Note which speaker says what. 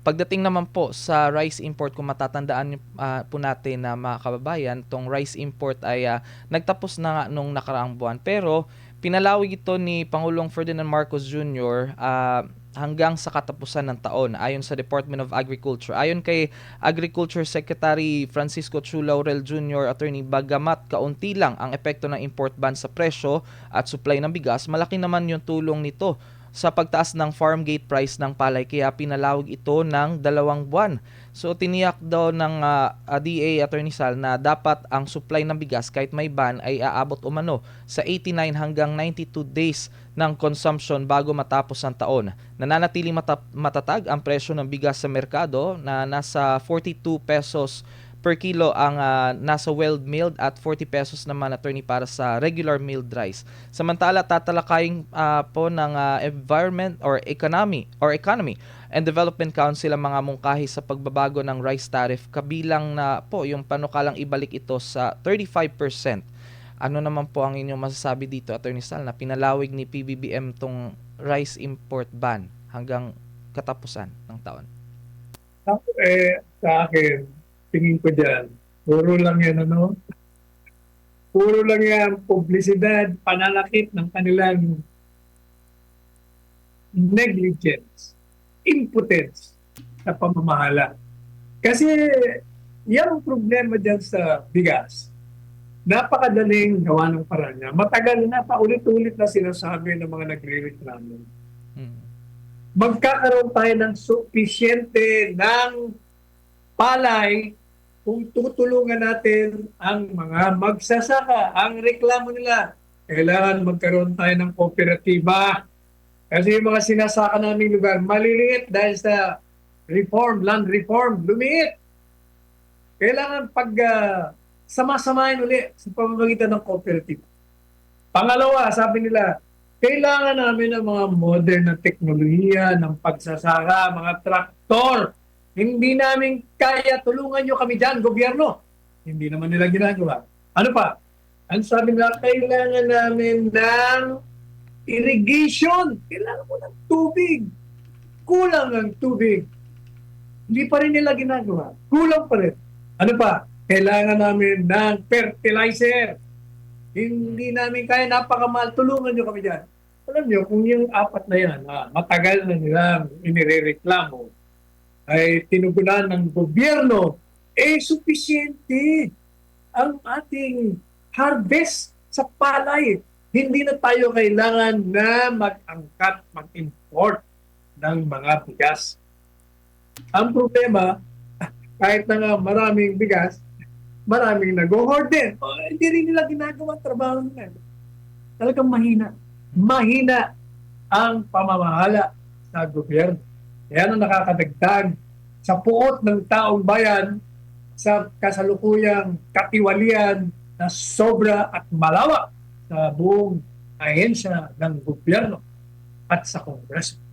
Speaker 1: Pagdating naman po sa rice import, kung matatandaan ah, po natin na mga kababayan, tong rice import ay ah, nagtapos na nga nung nakaraang buwan. Pero pinalawig ito ni Pangulong Ferdinand Marcos Jr. ah, hanggang sa katapusan ng taon ayon sa Department of Agriculture. Ayon kay Agriculture Secretary Francisco Chu Laurel Jr. Attorney Bagamat kaunti lang ang epekto ng import ban sa presyo at supply ng bigas, malaki naman yung tulong nito sa pagtaas ng farm gate price ng palay kaya pinalawag ito ng dalawang buwan. So tiniyak daw ng ah, ah, DA Attorney Sal na dapat ang supply ng bigas kahit may ban ay aabot umano sa 89 hanggang 92 days ng consumption bago matapos ang taon. Nananatiling mata- matatag ang presyo ng bigas sa merkado na nasa 42 pesos per kilo ang ah, nasa well milled at 40 pesos naman attorney para sa regular milled rice. Samantala tatalakayin ah, po ng ah, environment or economy or economy and development council ang mga mungkahi sa pagbabago ng rice tariff kabilang na po yung panukalang ibalik ito sa 35%. Ano naman po ang inyong masasabi dito attorney Sal na pinalawig ni PBBM tong rice import ban hanggang katapusan ng taon?
Speaker 2: Eh, sa akin, tingin ko dyan, puro lang yan, ano? Puro lang yan, publisidad, pananakit ng kanilang negligence, impotence sa pamamahala. Kasi yan ang problema dyan sa bigas. Napakadaling gawa ng paraan niya. Matagal na, paulit-ulit na sinasabi ng mga nagre-reklamo
Speaker 1: Hmm.
Speaker 2: magkakaroon tayo ng sufisyente ng palay kung tutulungan natin ang mga magsasaka. Ang reklamo nila, kailangan magkaroon tayo ng kooperatiba. Kasi yung mga sinasaka naming lugar, maliliit dahil sa reform, land reform, lumiit. Kailangan pag ah, sama-samahin uli sa pamamagitan ng cooperative. Pangalawa, sabi nila, kailangan namin ng mga modern na teknolohiya ng pagsasaka, mga traktor. Hindi namin kaya, tulungan nyo kami dyan, gobyerno. Hindi naman nila ginagawa. Ano pa? Ang sabi nila, kailangan namin ng irrigation. Kailangan mo ng tubig. Kulang ang tubig. Hindi pa rin nila ginagawa. Kulang pa rin. Ano pa? Kailangan namin ng fertilizer. Hindi namin kaya napakamahal. Tulungan nyo kami dyan. Alam nyo, kung yung apat na yan, ah, matagal na nilang inirereklamo, ay tinugunan ng gobyerno, eh, sufisyente ang ating harvest sa palay. Hindi na tayo kailangan na mag-angkat, mag-import ng mga bigas. Ang problema, kahit na nga maraming bigas, maraming nag-hoard din. O, hindi rin nila ginagawa trabaho nila. Talagang mahina. Mahina ang pamamahala sa gobyerno. Yan ang nakakadagdag sa puot ng taong bayan sa kasalukuyang katiwalian na sobra at malawak sa buong ahensya ng gobyerno at sa Kongreso.